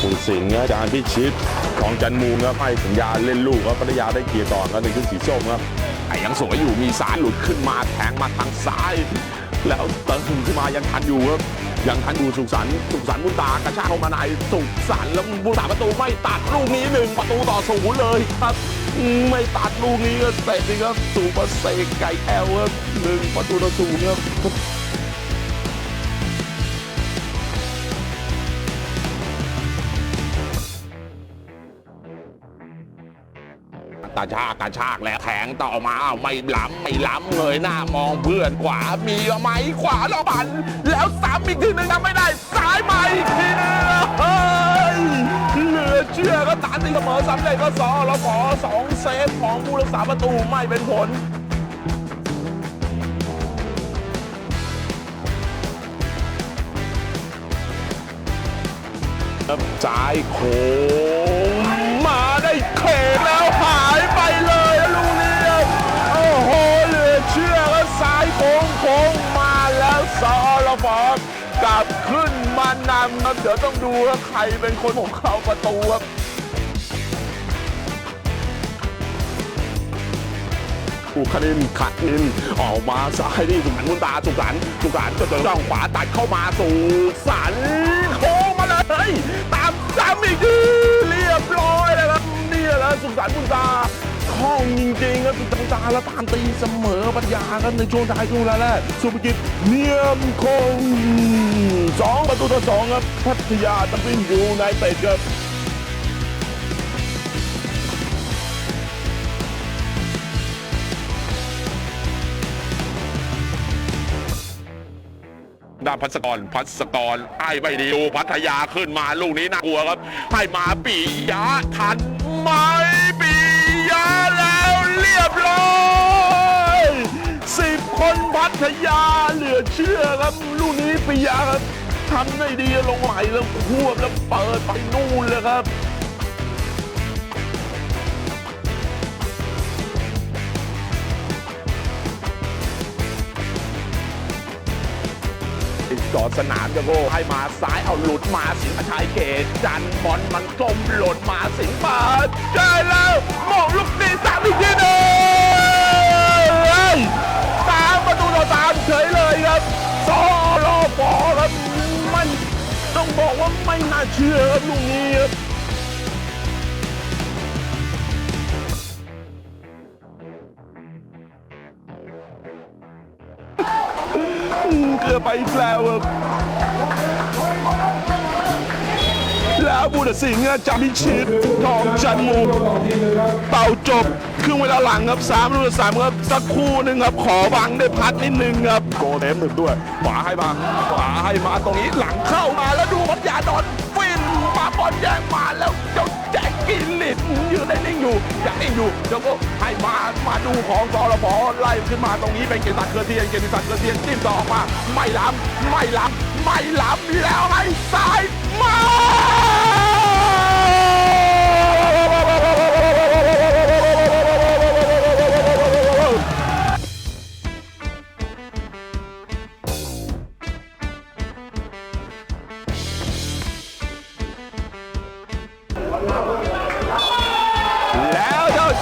ผู้สิงห์อาจารย์พิชิตของจันมูงครับให้สัญญาเล่นลูกครับพัทยาได้เกียร์ก่อครับในขึ้นสีส้มครับไอ้ยังสวยอยู่มีสายหลุดขึ้นมาแทงมาทางซ้าย แล้วเติมขึ้นมายังทันอยู่ครับ ยังทันดูสุขสันต์สุขสันต์มุนตากระชากเข้ามาในสุขสันต์แล้วบุตาประตูไม่ตัดลูกนี้หนึ่งประตูต่อศูนย์เลยครับ ไม่ตัดลูกนี้ก็เตะนี่ครับสูบเสกไก่แอลครับหนึ่งประตูต่อศูนย์ครับ ตาชากกระชากแล้วแทงต่อมาอ้าวไม่ล้ำไม่ล้ำเลยหน้ามองเพื่อนขวามีไหมขวาแล้วบัน แล้วซ้ำอีกทีหนึ่งทำไม่ได้ซ้ายมาอีกทีหนึงเฮ้ยเหลือเชื่อก็ตามตีเสมอสำเร็จก็สอแล้วขอสองเซฟของผู้รักษาประตูไม่เป็นผลครับซ้ายโค้งมาได้เขกแล้ว ขึ้นนำครับเดี๋ยวต้องดูว่าใครเป็นคนของเขาประตูครับอุคณินขัดนิน ออกมาซ้ายนี่สุขันมุนตาสุขันสุขันก็จะจ้องขวาตัดเข้ามาสู่สันโค้งมาเลย ตามซ้ำอีกที แล้วตามตีเสมอปัญญาครับในช่วงท้ายช่งแรกสุภกิจเนียมคงสองประตูต่อสองครับพัทยาตัดสินอยู่ในเตะครับด้าพัสกรพัสกรไอ้ไม่ดีดูพัทยาขึ้นมาลูกนี้น่ากลัวครับ ให้มาปียะทันไหม คนพัทยาเหลือเชื่อครับลูกนี้ปิยาครับทำได้ดีลงไหลแล้วควบแล้วเปิดไปนู่นเลยครับจอดสนามจะโก้ให้มาซ้ายเอาหลุดมาสิงห์ชัยเกตจันบอลมันกลมหล่นมาสิงห์เปิดเจอแล้วมองลูกนี้สามอีกทีหนึง ต้องบอกว่าไม่น่าเชื่อครับลูกนี้ครับเกือบไปแล้วครับ แล้วบูดสิงห์จะพิชิตทองจันมูเป่าจบครึ่งเวลาหลังครับสามรุ่นสามครับสักครู่หนึ่งครับขอบังได้พักนิดนึงครับโกเทมถึงด้วยขวาให้มาขวาให้มาตรงนี้หลังเข้ามาแล้วดูพัทยาดอนฟินมาบอลแย่งมาแล้วเจ้าแจ็คกินลิดยืนได้นิ่งอยู่ยังนิ่งอยู่เดี๋ยวก็ให้มามาดูของกรพไล่ขึ้นมาตรงนี้เป็นเกียรติศักดิ์เกลือเทียนเกียรติศักดิ์เกลือเทียนจิ้มต่อออกมาไม่ล้ำไม่ล้ำไม่ล้ำแล้วให้ซ้ายมา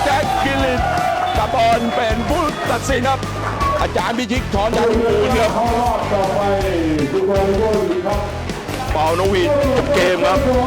แล้วเจ้าแจ็คกิลลิตกระบอลเป็นผู้ตัดสินครับ อาจารย์พิชิตถอนยันปูนครับเข้ารอบต่อไปทุกคนก็ดีครับ เป่านกหวีดจบเกมครับตัว